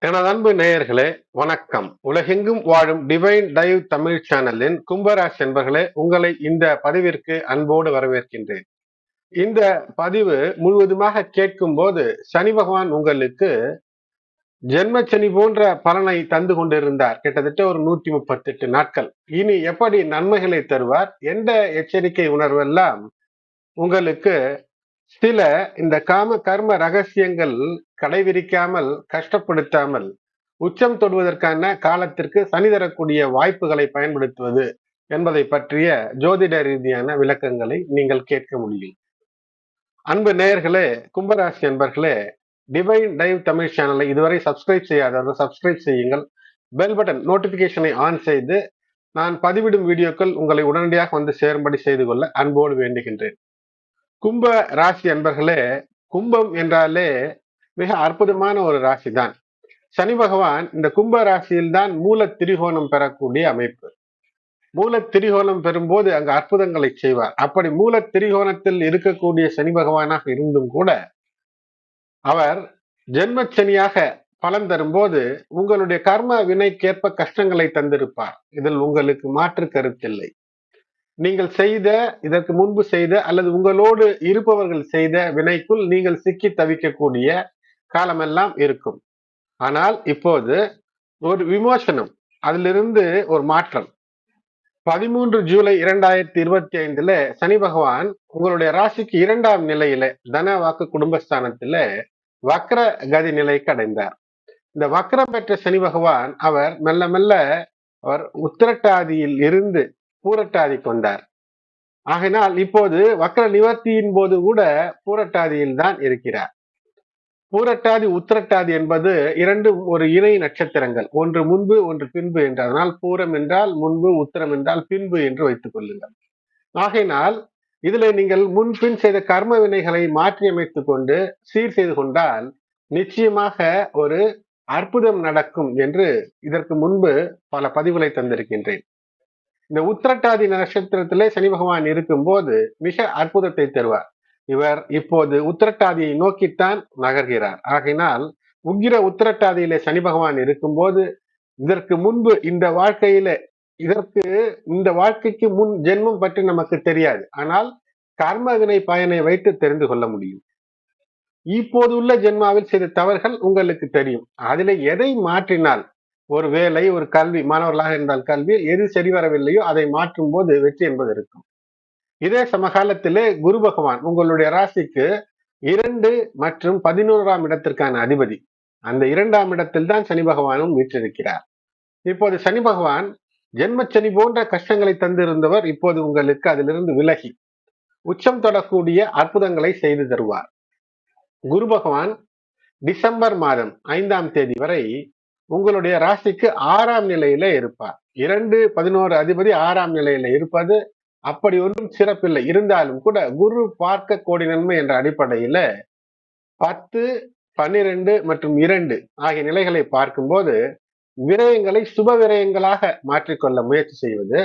எனது அன்பு நேயர்களே வணக்கம். உலகெங்கும் வாழும் டிவைன் டைவ் தமிழ் சேனலின் கும்பராஜ் என்பர்களே உங்களை இந்த பதிவிற்கு அன்போடு வரவேற்கின்றேன். இந்த பதிவு முழுவதுமாக கேட்கும் போது சனி பகவான் உங்களுக்கு ஜென்ம சனி போன்ற பலனை தந்து கொண்டிருந்தார். கிட்டத்தட்ட ஒரு நூத்தி முப்பத்தி எட்டு நாட்கள். இனி எப்படி நன்மைகளை தருவார்? எந்த எச்சரிக்கை உணர்வெல்லாம் உங்களுக்கு சில இந்த காம கர்ம ரகசியங்கள் கடைபிடிக்காமல் கஷ்டப்படுத்தாமல் உச்சம் தொடுவதற்கான காலத்திற்கு சனி தரக்கூடிய வாய்ப்புகளை பயன்படுத்துவது என்பதை பற்றிய ஜோதிட ரீதியான விளக்கங்களை நீங்கள் கேட்க முடியும். அன்பு நேயர்களே கும்பராசி அன்பர்களே டிவைன் டைவ் தமிழ் சேனலை இதுவரை சப்ஸ்கிரைப் செய்யாதவர்கள் சப்ஸ்கிரைப் செய்யுங்கள். பெல் பட்டன் நோட்டிபிகேஷனை ஆன் செய்து நான் பதிவிடும் வீடியோக்கள் உங்களை உடனடியாக வந்து சேரும்படி செய்து கொள்ள அன்போடு வேண்டுகின்றேன். கும்ப ராசி அன்பர்களே கும்பம் என்றாலே மிக அற்புதமான ஒரு ராசி தான் சனி பகவான் இந்த கும்ப ராசியில் தான் மூல திரிகோணம் பெறக்கூடிய அமைப்பு. மூல திரிகோணம் பெறும்போது அங்கு அற்புதங்களை செய்வார். அப்படி மூல திரிகோணத்தில் இருக்கக்கூடிய சனி பகவானாக இருந்தும் கூட அவர் ஜென்மச்சனியாக பலன் தரும்போது உங்களுடைய கர்ம வினைக்கேற்ப கஷ்டங்களை தந்திருப்பார். இதில் உங்களுக்கு மாற்று கருத்தில்லை. நீங்கள் செய்த இதற்கு முன்பு செய்த அல்லது உங்களோடு இருப்பவர்கள் செய்த வினைக்குள் நீங்கள் சிக்கி தவிக்கக்கூடிய காலமெல்லாம் இருக்கும். ஆனால் இப்போது ஒரு விமோசனம் அதிலிருந்து ஒரு மாற்றம். பதிமூன்று ஜூலை இரண்டாயிரத்தி இருபத்தி ஐந்துல சனி பகவான் உங்களுடைய ராசிக்கு இரண்டாம் நிலையில தன வாக்கு குடும்பஸ்தானத்துல வக்ர கதி நிலைக்கு அடைந்தார் இந்த வக்ரம் பெற்ற சனி பகவான் அவர் மெல்ல மெல்ல அவர் உத்திரட்டாதியில் இருந்து பூரட்டாதி கொண்டார் ஆகினால் இப்போது வக்ர நிவர்த்தியின் போது கூட பூரட்டாதியில் தான் இருக்கிறார். பூரட்டாதி உத்திரட்டாதி என்பது இரண்டு ஒரு இணை நட்சத்திரங்கள். ஒன்று முன்பு ஒன்று பின்பு என்று. அதனால் பூரம் என்றால் முன்பு உத்திரம் என்றால் பின்பு என்று வைத்துக் கொள்ளுங்கள். ஆகையினால் இதுல நீங்கள் முன்பின் செய்த கர்ம வினைகளை மாற்றி அமைத்து கொண்டு சீர் செய்து கொண்டால் நிச்சயமாக ஒரு அற்புதம் நடக்கும் என்று இதற்கு முன்பு பல பதிவுகளை தந்திருக்கின்றேன். இந்த உத்திரட்டாதி நட்சத்திரத்திலே சனி பகவான் இருக்கும்போது மிக அற்புதத்தை தருவார். இவர் இப்போது உத்திரட்டாதியை நோக்கித்தான் நகர்கிறார். ஆகினால் உக்கிர உத்திரட்டாதியிலே சனி பகவான் இருக்கும்போது இதற்கு முன்பு இந்த வாழ்க்கையில இதற்கு இந்த வாழ்க்கைக்கு முன் ஜென்மம் பற்றி நமக்கு தெரியாது. ஆனால் கர்ம வினை பயனை வைத்து தெரிந்து கொள்ள முடியும். இப்போது உள்ள ஜென்மாவில் செய்த தவறுகள் உங்களுக்கு தெரியும். அதில் எதை மாற்றினால் ஒரு வேலை ஒரு கல்வி மாணவர்களாக இருந்தால் கல்வி எது சரி வரவில்லையோ அதை மாற்றும் போது வெற்றி என்பது இருக்கும். இதே சமகாலத்திலே குரு பகவான் உங்களுடைய ராசிக்கு இரண்டு மற்றும் பதினோராம் இடத்திற்கான அதிபதி. அந்த இரண்டாம் இடத்தில் தான் சனி பகவானும் வீற்றிருக்கிறார். இப்போது சனி பகவான் ஜென்ம சனி போன்ற கஷ்டங்களை தந்திருந்தவர் இப்போது உங்களுக்கு அதிலிருந்து விலகி உச்சம் தொடக்கூடிய அற்புதங்களை செய்து தருவார். குரு பகவான் டிசம்பர் மாதம் ஐந்தாம் தேதி வரை உங்களுடைய ராசிக்கு ஆறாம் நிலையில இருப்பார். இரண்டு பதினோரு அதிபதி ஆறாம் நிலையில இருப்பது அப்படி ஒன்றும் சிறப்பில்லை. இருந்தாலும் கூட குரு பார்க்க கோடி நன்மை என்ற அடிப்படையில பத்து பன்னிரண்டு மற்றும் இரண்டு ஆகிய நிலைகளை பார்க்கும்போது விரயங்களை சுப விரயங்களாக மாற்றிக்கொள்ள முயற்சி செய்வது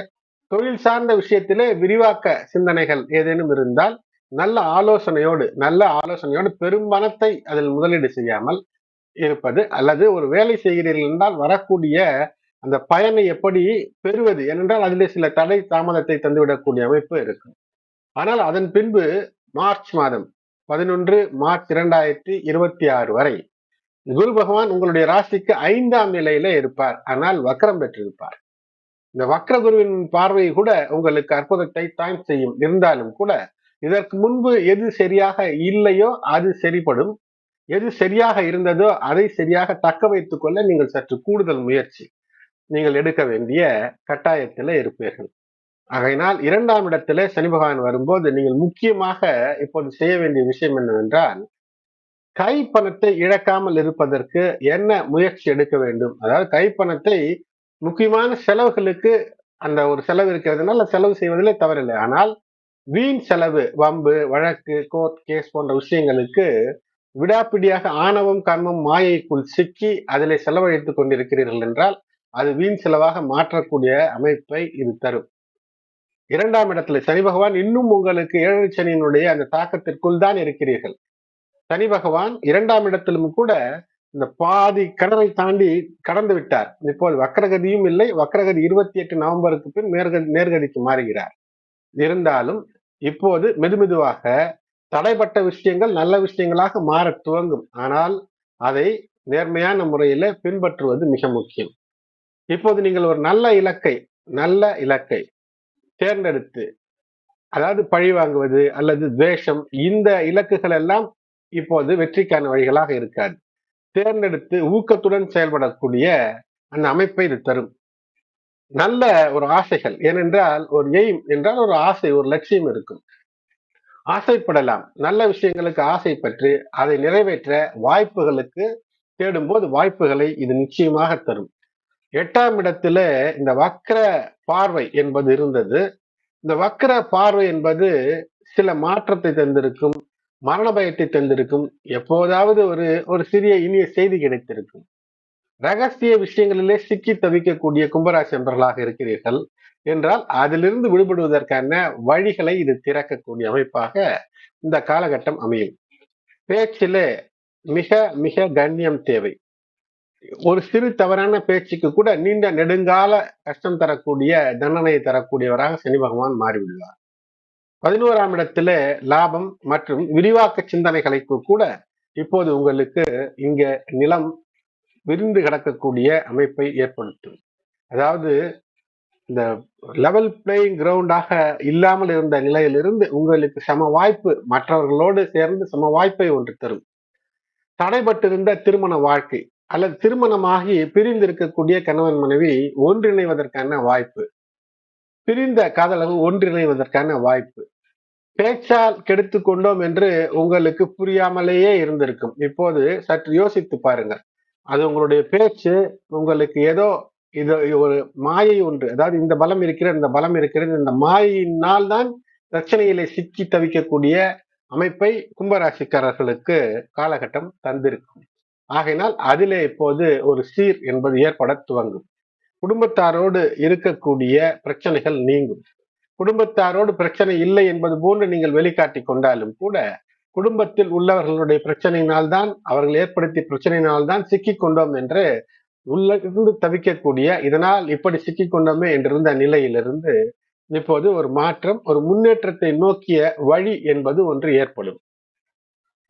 தொழில் சார்ந்த விஷயத்திலே விரிவாக்க சிந்தனைகள் ஏதேனும் இருந்தால் நல்ல ஆலோசனையோடு நல்ல ஆலோசனையோடு பெரும்பணத்தை அதில் முதலீடு செய்யாமல் இருப்பது அல்லது ஒரு வேலை செய்கிறீர்கள் என்றால் வரக்கூடிய அந்த பயனை எப்படி பெறுவது ஏனென்றால் அதிலே சில தடை தாமதத்தை தந்துவிடக்கூடிய அமைப்பு இருக்கும். ஆனால் அதன் பின்பு மார்ச் மாதம் பதினொன்று மார்ச் இரண்டாயிரத்தி இருபத்தி ஆறு வரை குரு பகவான் உங்களுடைய ராசிக்கு ஐந்தாம் நிலையில இருப்பார். ஆனால் வக்கரம் பெற்றிருப்பார். இந்த வக்ர குருவின் பார்வை கூட உங்களுக்கு அற்புதத்தை தான் செய்யும். இருந்தாலும் கூட இதற்கு முன்பு எது சரியாக இல்லையோ அது சரிப்படும் எது சரியாக இருந்ததோ அதை சரியாக தக்க வைத்துக் கொள்ள நீங்கள் சற்று கூடுதல் முயற்சி. நீங்கள் எடுக்க வேண்டிய கட்டாயத்தில் இருப்பீர்கள். ஆகையினால் இரண்டாம் இடத்துல சனி பகவான் வரும்போது நீங்கள் முக்கியமாக இப்போது செய்ய வேண்டிய விஷயம் என்னவென்றால் கை பணத்தை இழக்காமல் இருப்பதற்கு என்ன முயற்சி எடுக்க வேண்டும்? அதாவது கை பணத்தை முக்கியமான செலவுகளுக்கு அந்த ஒரு செலவு இருக்கிறதுனால செலவு செய்வதிலே தவறில்லை. ஆனால் வீண் செலவு வம்பு வழக்கு கோர்ட் கேஸ் போன்ற விஷயங்களுக்கு விடாப்பிடியாக ஆணவம் கர்மம் மாயைக்குள் சிக்கி அதிலே செலவழித்துக் கொண்டிருக்கிறீர்கள் என்றால் அது வீண் செலவாக மாற்றக்கூடிய அமைப்பை இது தரும். இரண்டாம் இடத்துல சனி பகவான் இன்னும் உங்களுக்கு ஏழரை சனியினுடைய அந்த தாக்கத்திற்குள் தான் இருக்கிறீர்கள். சனி பகவான் இரண்டாம் இடத்திலும் கூட இந்த பாதி கடலை தாண்டி கடந்து விட்டார். இப்போது வக்கரகதியும் இல்லை வக்கரகதி இருபத்தி எட்டு நவம்பருக்கு பின் நேர்கதி நேர்கதிக்கு மாறுகிறார். இருந்தாலும் இப்போது மெதுமெதுவாக தடைப்பட்ட விஷயங்கள் நல்ல விஷயங்களாக மாற துவங்கும். ஆனால் அதை நேர்மையான முறையில பின்பற்றுவது மிக முக்கியம். இப்போது நீங்கள் ஒரு நல்ல இலக்கை நல்ல இலக்கை தேர்ந்தெடுத்து அதாவது பழி வாங்குவது அல்லது துவேஷம் இந்த இலக்குகள் எல்லாம் இப்போது வெற்றிக்கான வழிகளாக இருக்காது. தேர்ந்தெடுத்து ஊக்கத்துடன் செயல்படக்கூடிய அந்த அமைப்பை இது தரும். நல்ல ஒரு ஆசைகள் ஏனென்றால் ஒரு எய்ம் என்றால் ஒரு ஆசை ஒரு லட்சியம் இருக்கும். ஆசைப்படலாம். நல்ல விஷயங்களுக்கு ஆசைப்பற்று அதை நிறைவேற்ற வாய்ப்புகளுக்கு தேடும்போது வாய்ப்புகளை இது நிச்சயமாக தரும். எட்டாம் இடத்துல இந்த வக்கர பார்வை என்பது இருந்தது. இந்த வக்கர பார்வை என்பது சில மாற்றத்தை தந்திருக்கும் மரண பயத்தை தந்திருக்கும் எப்போதாவது ஒரு ஒரு சிறிய இனிய செய்தி கிடைத்திருக்கும். ரகசிய விஷயங்களிலே சிக்கி தவிக்கக்கூடிய கும்பராசி நண்பர்களாக இருக்கிறீர்கள். என்றால் அதிலிருந்து விடுபடுவதற்கான வழிகளை இது திறக்கக்கூடிய அமைப்பாக இந்த காலகட்டம் அமையும். பேச்சிலே மிக மிக கண்ணியம் தேவை. ஒரு சிறு தவறான பேச்சுக்கு கூட நீண்ட நெடுங்கால கஷ்டம் தரக்கூடிய தண்டனையை தரக்கூடியவராக சனி பகவான் மாறிவிடுவார். பதினோராம் இடத்துல லாபம் மற்றும் விரிவாக்க சிந்தனைகளுக்கு கூட இப்போது உங்களுக்கு இங்க நிலம் விரிந்து கிடக்கக்கூடிய அமைப்பை ஏற்படுத்தும். அதாவது இந்த லெவல் பிளேயிங் கிரவுண்டாக இல்லாமல் இருந்த நிலையிலிருந்து உங்களுக்கு சம வாய்ப்பு மற்றவர்களோடு சேர்ந்து சம வாய்ப்பை ஒன்று தரும். தடைபட்டிருந்த திருமண வாழ்க்கை அல்லது திருமணமாகி பிரிந்து இருக்கக்கூடிய கணவன் மனைவி ஒன்றிணைவதற்கான வாய்ப்பு. பிரிந்த காதலர்கள் ஒன்றிணைவதற்கான வாய்ப்பு. பேச்சால் கெடுத்து கொண்டோம் என்று உங்களுக்கு புரியாமலேயே இருந்திருக்கும். இப்போது சற்று யோசித்து பாருங்கள். அது உங்களுடைய பேச்சு உங்களுக்கு ஏதோ இது ஒரு மாயை ஒன்று. அதாவது இந்த பலம் இருக்கிற இந்த பலம் இருக்கிறது. இந்த மாயினால் தான் பிரச்சனையிலே சிக்கி தவிக்கக்கூடிய அமைப்பை கும்பராசிக்காரர்களுக்கு காலகட்டம் தந்திருக்கும். ஆகையினால் அதிலே இப்போது ஒரு சீர் என்பது ஏற்பட துவங்கும். குடும்பத்தாரோடு இருக்கக்கூடிய பிரச்சனைகள் நீங்கும். குடும்பத்தாரோடு பிரச்சனை இல்லை என்பது போன்று நீங்கள் வெளிக்காட்டி கொண்டாலும் கூட குடும்பத்தில் உள்ளவர்களுடைய பிரச்சனையினால்தான் அவர்கள் ஏற்படுத்திய பிரச்சனையினால்தான் சிக்கிக் கொண்டோம் என்று உள்ளிருந்து தவிக்கக்கூடிய இதனால் இப்படி சிக்கிக் கொண்டோமே என்றிருந்த நிலையிலிருந்து இப்போது ஒரு மாற்றம் ஒரு முன்னேற்றத்தை நோக்கிய வழி என்பது ஒன்று ஏற்படும்.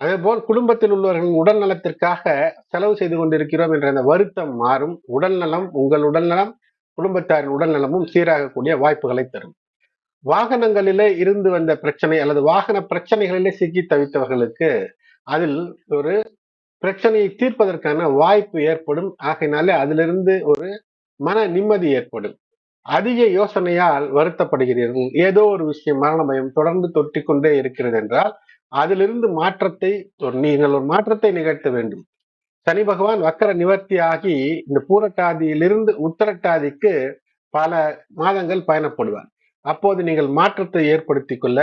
அதேபோல் குடும்பத்தில் உள்ளவர்களின் உடல் நலத்திற்காக செலவு செய்து கொண்டிருக்கிறோம் என்ற அந்த வருத்தம் மாறும். உடல் நலம் உங்கள் உடல் நலம் குடும்பத்தாரின் உடல் நலமும் சீராகக்கூடிய வாய்ப்புகளை தரும். வாகனங்களிலே இருந்து வந்த பிரச்சனை அல்லது வாகன பிரச்சனைகளிலே சிக்கி தவித்தவர்களுக்கு அதில் ஒரு பிரச்சனையை தீர்ப்பதற்கான வாய்ப்பு ஏற்படும். ஆகையினாலே அதிலிருந்து ஒரு மன நிம்மதி ஏற்படும். அதிக யோசனையால் வருத்தப்படுகிறீர்கள். ஏதோ ஒரு விஷயம் மரண பயம் தொடர்ந்து தொட்டிக்கொண்டே இருக்கிறது என்றால் அதிலிருந்து மாற்றத்தை நீங்கள் ஒரு மாற்றத்தை நிகழ்த்த வேண்டும். சனி பகவான் வக்கர நிவர்த்தி ஆகி இந்த பூரட்டாதியிலிருந்து உத்தரட்டாதிக்கு பல மாதங்கள் பயணப்படுவார். அப்போது நீங்கள் மாற்றத்தை ஏற்படுத்தி கொள்ள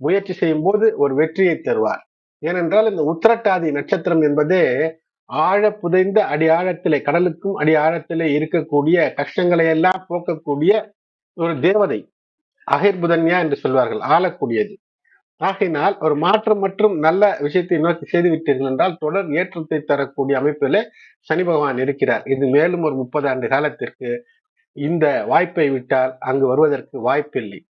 முயற்சி செய்யும் போது ஒரு வெற்றியை தருவார். ஏனென்றால் இந்த உத்திரட்டாதி நட்சத்திரம் என்பது ஆழ புதைந்த அடி ஆழத்திலே கடலுக்கும் அடி ஆழத்திலே இருக்கக்கூடிய கஷ்டங்களை எல்லாம் போக்கக்கூடிய ஒரு தேவதை அகிர்புதன்யா என்று சொல்வார்கள் ஆளக்கூடியது. ஆகையினால் ஒரு மாற்றம் மற்றும் நல்ல விஷயத்தை நோக்கி செய்து விட்டீர்கள் என்றால் தொடர் ஏற்றத்தை தரக்கூடிய அமைப்பிலே சனி பகவான் இருக்கிறார். இது மேலும் ஒரு முப்பது ஆண்டு காலத்திற்கு இந்த வாய்ப்பை விட்டால் அங்கு வருவதற்கு வாய்ப்பில்லை.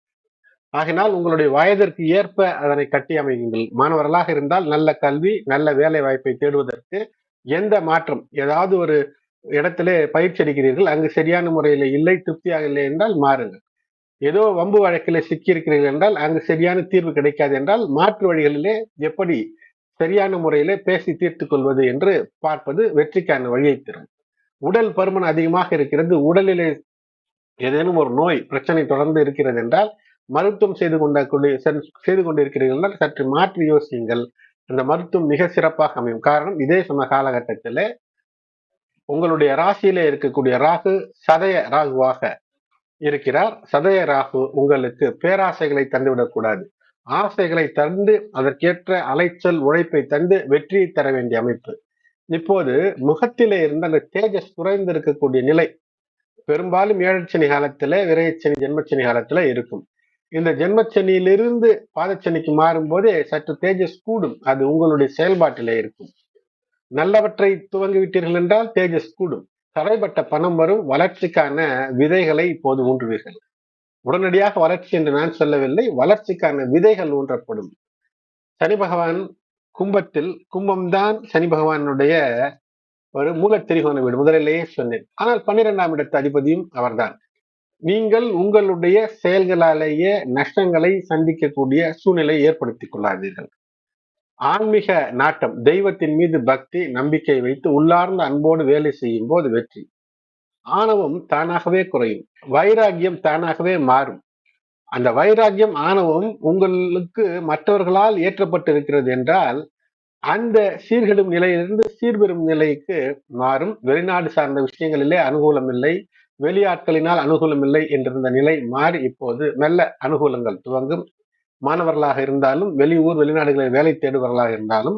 ஆகினால் உங்களுடைய வயதிற்கு ஏற்ப அதனை கட்டி அமையுங்கள். மாணவர்களாக இருந்தால் நல்ல கல்வி நல்ல வேலை வாய்ப்பை தேடுவதற்கு எந்த மாற்றம் ஏதாவது ஒரு இடத்துல பயிற்சி அளிக்கிறீர்கள் அங்கு சரியான முறையில் இல்லை திருப்தியாக இல்லை என்றால் மாறுங்கள். ஏதோ வம்பு வழக்கில் சிக்கியிருக்கிறீர்கள் என்றால் அங்கு சரியான தீர்வு கிடைக்காது என்றால் மாற்று வழிகளிலே எப்படி சரியான முறையிலே பேசி தீர்த்து கொள்வது என்று பார்ப்பது வெற்றிக்கான வழியை தரும். உடல் பருமன் அதிகமாக இருக்கிறது. உடலிலே ஏதேனும் ஒரு நோய் பிரச்சனை தொடர்ந்து இருக்கிறது என்றால் மருத்துவம் செய்து கொண்ட செய்து கொண்டிருக்கிறீர்கள் என்றால் சற்று மாற்றி யோசியுங்கள். அந்த மருத்துவம் மிக சிறப்பாக அமையும். காரணம் இதே சம காலகட்டத்தில் உங்களுடைய ராசியிலே இருக்கக்கூடிய ராகு சதய ராகுவாக இருக்கிறார். சதய ராகு உங்களுக்கு பேராசைகளை தந்துவிடக்கூடாது ஆசைகளை தந்து அதற்கேற்ற அலைச்சல் உழைப்பை தந்து வெற்றியை தர வேண்டிய அமைப்பு. இப்போது முகத்திலே இருந்த அந்த தேஜஸ் குறைந்து இருக்கக்கூடிய நிலை பெரும்பாலும் ஏழச்சனி காலத்துல விரையச்சனி ஜென்மச்சனி காலத்துல இருக்கும். இந்த ஜென்மச்சனியிலிருந்து பாதச்சனிக்கு மாறும் போதே சற்று தேஜஸ் கூடும். அது உங்களுடைய செயல்பாட்டிலே இருக்கும். நல்லவற்றை துவங்கிவிட்டீர்கள் என்றால் தேஜஸ் கூடும். தடைப்பட்ட பணம் வரும். வளர்ச்சிக்கான விதைகளை இப்போது ஊன்றுவீர்கள். உடனடியாக வளர்ச்சி என்று நான் சொல்லவில்லை. வளர்ச்சிக்கான விதைகள் ஊன்றப்படும். சனி பகவான் கும்பத்தில் கும்பம்தான் சனி பகவானுடைய ஒரு மூலத்திரிகோண வீடு. முதலிலேயே சொன்னேன். ஆனால் பன்னிரெண்டாம் இடத்து அதிபதியும் அவர்தான். நீங்கள் உங்களுடைய செயல்களாலேயே நஷ்டங்களை சந்திக்கக்கூடிய சூழ்நிலை ஏற்படுத்திக் கொள்ளாதீர்கள். ஆன்மீக நாட்டம் தெய்வத்தின் மீது பக்தி நம்பிக்கை வைத்து உள்ளார்ந்த அன்போடு வேலை செய்யும் போது வெற்றி. ஆணவம் தானாகவே குறையும். வைராகியம் தானாகவே மாறும். அந்த வைராகியம் ஆணவம் உங்களுக்கு மற்றவர்களால் ஏற்றப்பட்டு இருக்கிறது என்றால் அந்த சீர்கெடும் நிலையிலிருந்து சீர்பெறும் நிலைக்கு மாறும். வெளிநாடு சார்ந்த விஷயங்களிலே அனுகூலம் இல்லை வெளியாட்களினால் அனுகூலம் இல்லை என்றிருந்த நிலை மாறி இப்போது மெல்ல அனுகூலங்கள் துவங்கும். மாணவர்களாக இருந்தாலும் வெளியூர் வெளிநாடுகளில் வேலை தேடுபவர்களாக இருந்தாலும்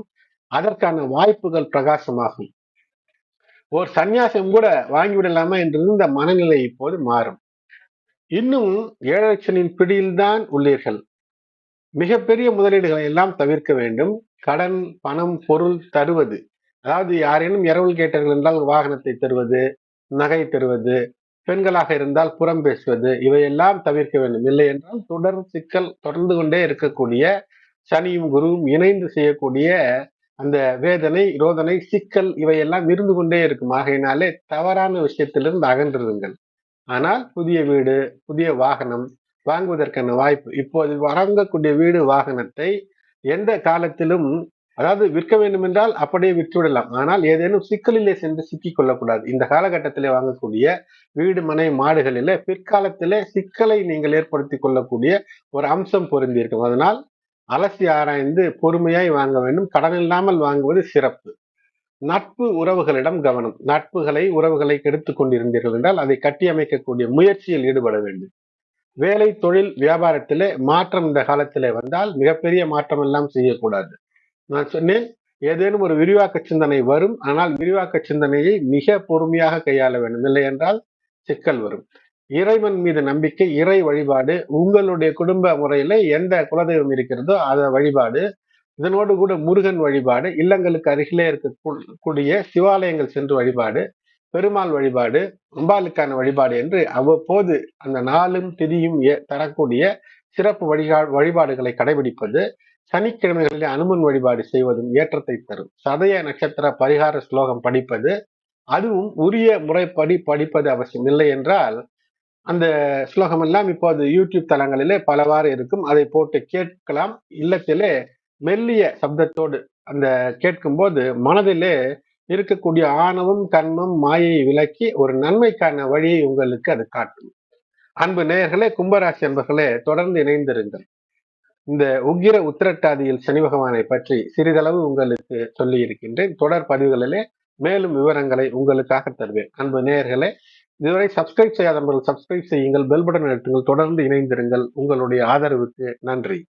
அதற்கான வாய்ப்புகள் பிரகாசமாகும். ஒரு சந்நியாசம் கூட வாங்கிவிடலாமா என்றிருந்த மனநிலை இப்போது மாறும். இன்னும் ஏழலட்சனின் பிடியில்தான் உள்ளீர்கள். மிகப்பெரிய முதலீடுகளை எல்லாம் தவிர்க்க வேண்டும். கடன் பணம் பொருள் தருவது. அதாவது யாரேனும் இரவல் கேட்டார்கள் என்றால் ஒரு வாகனத்தை தருவது நகை தருவது பெண்களாக இருந்தால் புறம் பேசுவது இவையெல்லாம் தவிர்க்க வேண்டும். இல்லை என்றால் தொடர் சிக்கல் தொடர்ந்து கொண்டே இருக்கக்கூடிய சனியும் குருவும் இணைந்து செய்யக்கூடிய அந்த வேதனை ரோதனை சிக்கல் இவையெல்லாம் இருந்து கொண்டே இருக்கும். ஆகையினாலே தவறான விஷயத்திலிருந்து அகன்றிருங்கள். ஆனால் புதிய வீடு புதிய வாகனம் வாங்குவதற்கான வாய்ப்பு இப்போது வழங்கக்கூடிய வீடு வாகனத்தை எந்த காலத்திலும் அதாவது விற்க வேண்டும் என்றால் அப்படியே விற்றுவிடலாம். ஆனால் ஏதேனும் சிக்கலிலே சென்று சிக்கிக் கொள்ளக்கூடாது. இந்த காலகட்டத்திலே வாங்கக்கூடிய வீடு மனை மாடுகளில பிற்காலத்திலே சிக்கலை நீங்கள் ஏற்படுத்தி கொள்ளக்கூடிய ஒரு அம்சம் பொருந்தியிருக்கும். அதனால் அலசி ஆராய்ந்து பொறுமையாய் வாங்க வேண்டும். கடன் இல்லாமல் வாங்குவது சிறப்பு. நட்பு உறவுகளிடம் கவனம். நட்புகளை உறவுகளை கெடுத்துக் கொண்டிருந்தீர்கள் என்றால் அதை கட்டியமைக்கக்கூடிய முயற்சியில் ஈடுபட வேண்டும். வேலை தொழில் வியாபாரத்திலே மாற்றம் இந்த காலத்திலே வந்தால் மிகப்பெரிய மாற்றம் எல்லாம் செய்யக்கூடாது. நான் சொன்னேன் ஏதேனும் ஒரு விரிவாக்க சிந்தனை வரும் ஆனால் விரிவாக்க சிந்தனையை மிக பொறுமையாக கையாள வேண்டும். இல்லை என்றால் சிக்கல் வரும். இறைவன் மீது நம்பிக்கை இறை வழிபாடு உங்களுடைய குடும்ப முறையில எந்த குலதெய்வம் இருக்கிறதோ அத வழிபாடு இதனோடு கூட முருகன் வழிபாடு இல்லங்களுக்கு அருகிலே இருக்கக்கூடிய சிவாலயங்கள் சென்று வழிபாடு பெருமாள் வழிபாடு அம்பாளுக்கான வழிபாடு என்று அவ்வப்போது அந்த நாளும் திதியும் தரக்கூடிய சிறப்பு வழிகா வழிபாடுகளை கடைபிடிப்பது சனிக்கிழமைகளில் அனுமன் வழிபாடு செய்வதும் ஏற்றத்தை தரும். சதய நட்சத்திர பரிகார ஸ்லோகம் படிப்பது அதுவும் உரிய முறைப்படி படிப்பது அவசியம் இல்லை என்றால் அந்த ஸ்லோகம் எல்லாம் இப்போது யூடியூப் தளங்களிலே பலவாறு இருக்கும். அதை போட்டு கேட்கலாம். இல்லத்திலே மெல்லிய சப்தத்தோடு அந்த கேட்கும்போது மனதிலே இருக்கக்கூடிய ஆணவம் கண்மம் மாயை விலக்கி ஒரு நன்மைக்கான வழியை உங்களுக்கு அது காட்டும். அன்பு நேயர்களே கும்பராசி அன்பர்களே தொடர்ந்து இணைந்திருங்கள். இந்த உக்கிர உத்திரட்டாதியில் சனி பகவானை பற்றி சிறிதளவு உங்களுக்கு சொல்லி இருக்கின்றேன். தொடர் பதிவுகளிலே மேலும் விவரங்களை உங்களுக்காக தருவேன். அன்பு நேயர்களே இதுவரை சப்ஸ்கிரைப் செய்யாதவர்கள் சப்ஸ்கிரைப் செய்யுங்கள் பெல் பட்டன் அழுத்துங்கள் தொடர்ந்து இணைந்திருங்கள். உங்களுடைய ஆதரவுக்கு நன்றி.